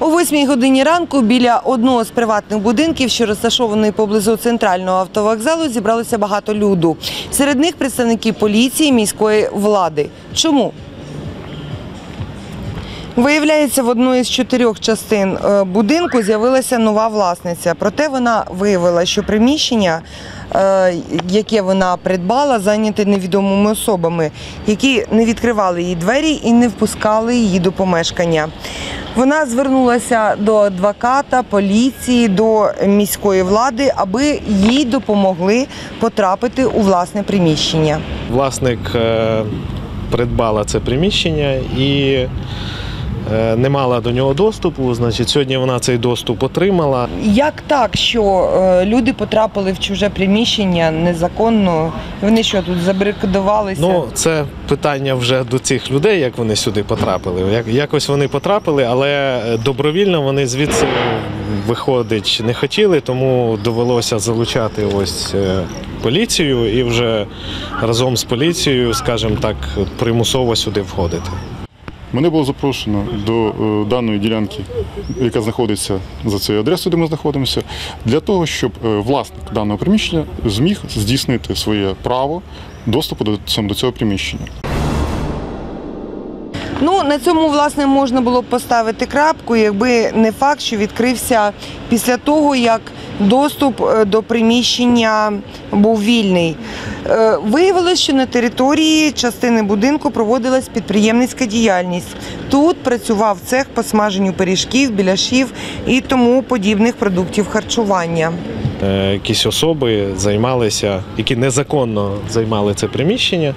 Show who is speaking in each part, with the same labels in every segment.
Speaker 1: О 8 годині ранку біля одного з приватних будинків, що розташований поблизу центрального автовокзалу, зібралося багато люду. Серед них представники поліції, міської влади. Чому? Виявляється, в одній з чотирьох частин е, будинку з'явилася нова власниця. Проте вона виявила, що приміщення, е, яке вона придбала, зайняте невідомими особами, які не відкривали їй двері і не впускали її до помешкання. Вона звернулася до адвоката, поліції, до міської влади, аби їй допомогли потрапити у власне приміщення.
Speaker 2: Власник е, придбала це приміщення і не мала до нього доступу. Значить, сьогодні вона цей доступ отримала.
Speaker 1: Як так, що е, люди потрапили в чуже приміщення незаконно? Вони що тут забарикадувалися?
Speaker 2: Ну, це питання вже до цих людей, як вони сюди потрапили. Як, якось вони потрапили, але добровільно вони звідси виходить не хотіли, тому довелося залучати ось е, поліцію і вже разом з поліцією, скажімо так, примусово сюди входити.
Speaker 3: Мене було запрошено до е, даної ділянки, яка знаходиться за цією адресою, де ми знаходимося, для того, щоб е, власник даного приміщення зміг здійснити своє право доступу до цього приміщення.
Speaker 1: Ну на цьому власне можна було б поставити крапку, якби не факт, що відкрився після того, як доступ е, до приміщення був вільний. Е, Виявилось, що на території частини будинку проводилась підприємницька діяльність. Тут працював цех по смаженню пиріжків, біляшів і тому подібних продуктів харчування.
Speaker 2: Е, Якісь особи займалися, які незаконно займали це приміщення,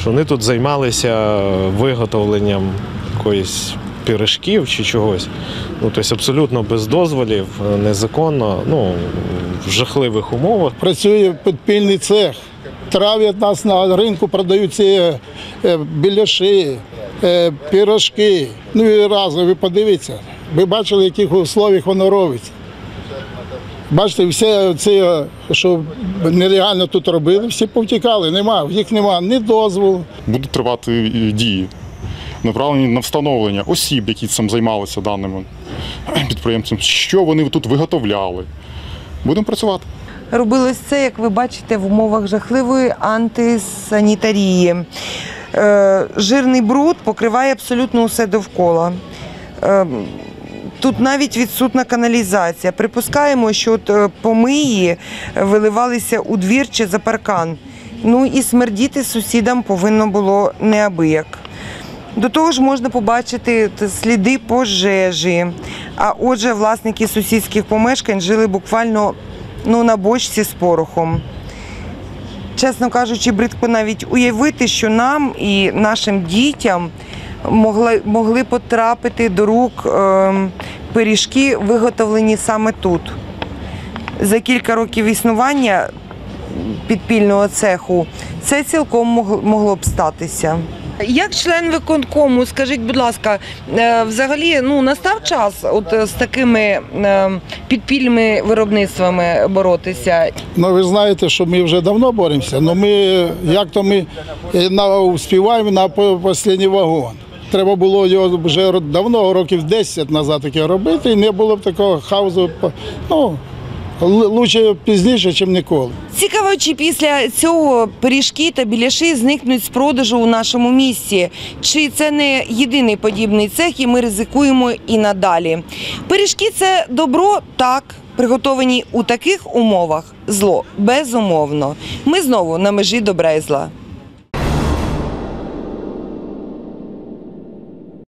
Speaker 2: що вони тут займалися виготовленням якоїсь пиріжків чи чогось. Ну, тобто абсолютно без дозволів, незаконно, ну, в жахливих умовах.
Speaker 4: працює підпільний цех. Травлять нас на ринку, продають ці е, біляши, е, пірожки. Ну і разом ви подивіться. Ви бачили, в яких условіях воно робиться. Бачите, всі ці, що нелегально тут робили, всі повтікали, нема, в їх нема ні дозволу,
Speaker 3: Будуть тривати е, дії, направлені на встановлення осіб, які цим займалися даними підприємцем, що вони тут виготовляли. Будемо працювати.
Speaker 1: Робилось це, як ви бачите, в умовах жахливої антисанітарії. Е, Жирний бруд покриває абсолютно усе довкола. Е, Тут навіть відсутна каналізація. Припускаємо, що от е, помиї виливалися у двір чи за паркан. Ну і смердіти сусідам повинно було неабияк. До того ж можна побачити сліди пожежі. А отже, власники сусідських помешкань жили буквально ну, на бочці з порохом. Чесно кажучи, бридко навіть уявити, що нам і нашим дітям могли, могли потрапити до рук е, пиріжки, виготовлені саме тут. За кілька років існування підпільного цеху це цілком могло б статися. Як член виконкому, скажіть, будь ласка, е, взагалі ну настав час от е, з такими е, підпільними виробництвами боротися?
Speaker 4: Ну, ви знаєте, що ми вже давно боремося, але ми, як то ми на, співаємо на останній вагон. Треба було його вже давно, років 10 назад таке робити, і не було б такого хаосу. Ну, лучше пізніше, ніж ніколи.
Speaker 1: Цікаво, чи після цього пиріжки та біляши зникнуть з продажу у нашому місті. Чи це не єдиний подібний цех, і ми ризикуємо і надалі. Пиріжки це добро, так. Приготовані у таких умовах зло безумовно. Ми знову на межі добра і зла.